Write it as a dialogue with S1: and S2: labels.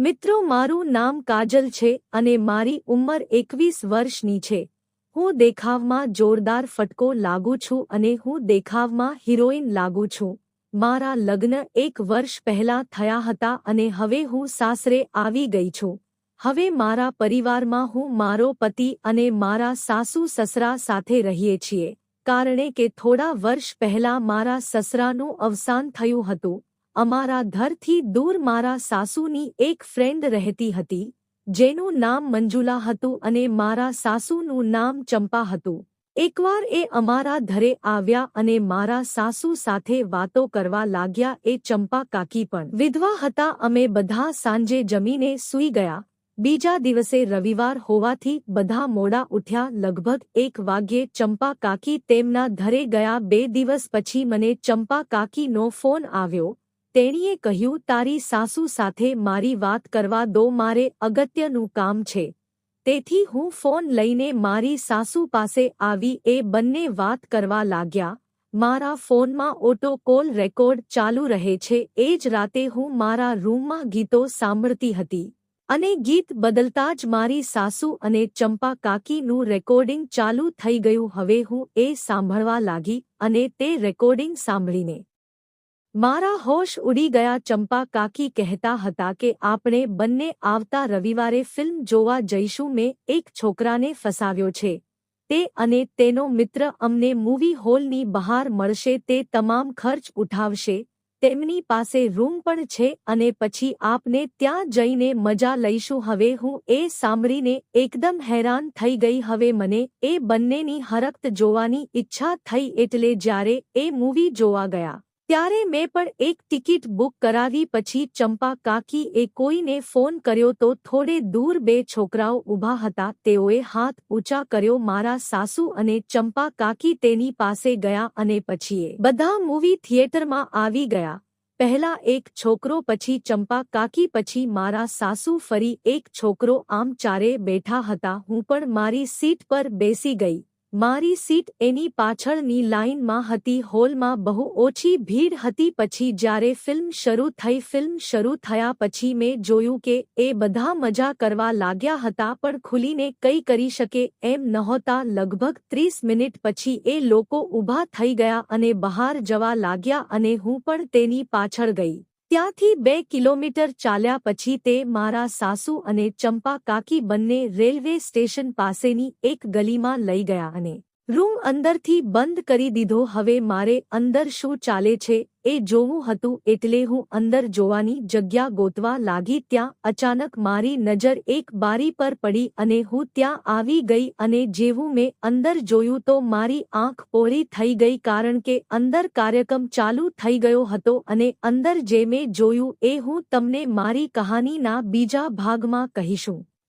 S1: મિત્રો, મારું નામ કાજલ છે અને મારી ઉંમર એકવીસ વર્ષની છે. હું દેખાવમાં જોરદાર ફટકો લાગુ છું અને હું દેખાવમાં હિરોઈન લાગુ છું. મારા લગ્ન એક વર્ષ પહેલા થયા હતા અને હવે હું સાસરે આવી ગઈ છું. હવે મારા પરિવારમાં હું મારો પતિ અને મારા સાસુ સસરા સાથે રહીએ છીએ. કારણે કે થોડા વર્ષ પહેલા મારા સસરાનું અવસાન થયું હતું. અમારા ઘરથી દૂર મારા સાસુની એક ફ્રેન્ડ રહેતી હતી, જેનું નામ મંજુલા હતું અને મારા સાસુનું નામ ચંપા હતું. એકવાર એ અમારા ઘરે આવ્યા અને મારા સાસુ સાથે વાતો કરવા લાગ્યા એ ચંપા કાકી પણ વિધવા હતા. અમે બધા સાંજે જમીને સૂઈ ગયા. બીજા દિવસે રવિવાર હોવાથી બધા મોડા ઉઠ્યા. લગભગ એક વાગ્યે ચંપા કાકી તેમના ઘરે ગયા. બે દિવસ પછી મને ચંપા કાકીનો ફોન આવ્યો. તેણીએ કહ્યું, તારી સાસુ સાથે મારી વાત કરવા દો, મારે અગત્યનું કામ છે. તેથી હું ફોન લઈને મારી સાસુ પાસે આવી એ બંને વાત કરવા લાગ્યા. મારા ફોનમાં ઓટો કોલ રેકોર્ડ ચાલુ રહે છે. એ જ રાતે હું મારા રૂમમાં ગીતો સાંભળતી હતી. અને ગીત બદલતા જ મારી સાસુ અને ચંપા કાકીનું રેકોર્ડિંગ ચાલુ થઈ ગયું. હવે હું એ સાંભળવા લાગી અને તે રેકોર્ડિંગ સાંભળીને મારા હોશ ઉડી ગયા ચંપા કાકી કહેતા હતા કે આપણે બંને આવતા રવિવારે ફિલ્મ જોવા જઈશું મેં એક છોકરાને ફસાવ્યો છે તે અને તેનો મિત્ર અમને મૂવી હોલની બહાર મળશે તે તમામ ખર્ચ ઉઠાવશે તેમની પાસે રૂમ પણ છે અને પછી આપને ત્યાં જઈને મજા લઈશું હવે હું એ સાંભળીને એકદમ હેરાન થઈ ગઈ હવે મને એ બંનેની હરકત જોવાની ઈચ્છા થઈ એટલે જ્યારે એ મૂવી જોવા ગયા ત્યારે મેં પણ એક ટિકિટ બુક કરાવી પછી ચંપા કાકી એ કોઈને ફોન કર્યો તો થોડે દૂર બે છોકરાઓ ઊભા હતા, તેઓએ હાથ ઊંચા કર્યો, મારા સાસુ અને ચંપા કાકી તેની પાસે ગયા અને પછીએ બધા મૂવી થિયેટરમાં આવી ગયા. પહેલા એક છોકરો પછી ચંપા કાકી પછી મારા સાસુ ફરી એક છોકરો આમ ચારે બેઠા હતા, હું પણ મારી સીટ પર બેસી ગઈ. મારી સીટ એની પાછળની લાઇનમાં હતી, હોલમાં બહુ ઓછી ભીડ હતી, પછી જ્યારે ફિલ્મ શરૂ થઈ, ફિલ્મ શરૂ થયા પછી મેં જોયું કે એ બધા મજા કરવા લાગ્યા હતા, પણ ખુલીને કંઈ કરી શકે એમ નહોતા. લગભગ ત્રીસ મિનિટ પછી એ લોકો ઊભા થઈ ગયા અને બહાર જવા લાગ્યા અને હું પણ તેની પાછળ ગઈ. ત્યાંથી બે કિલોમીટર ચાલ્યા પછી તે મારા સાસુ અને ચંપા કાકી બંને રેલવે સ્ટેશન પાસેની એક ગલીમાં લઈ ગયા અને રૂમ અંદરથી બંધ કરી દીધો. હવે મારે અંદર શું ચાલે છે એ જોવું હતું એટલે હું અંદર જોવાની જગ્યા ગોતવા લાગી. ત્યાં અચાનક મારી નજર એક બારી પર પડી અને હું ત્યાં આવી ગઈ અને જેવું મેં અંદર જોયું તો મારી આંખ પોળી થઈ ગઈ કારણ કે અંદર કાર્યક્રમ ચાલુ થઈ ગયો હતો અને અંદર જે મેં જોયું એ હું તમને મારી કહાનીના બીજા ભાગમાં કહીશું.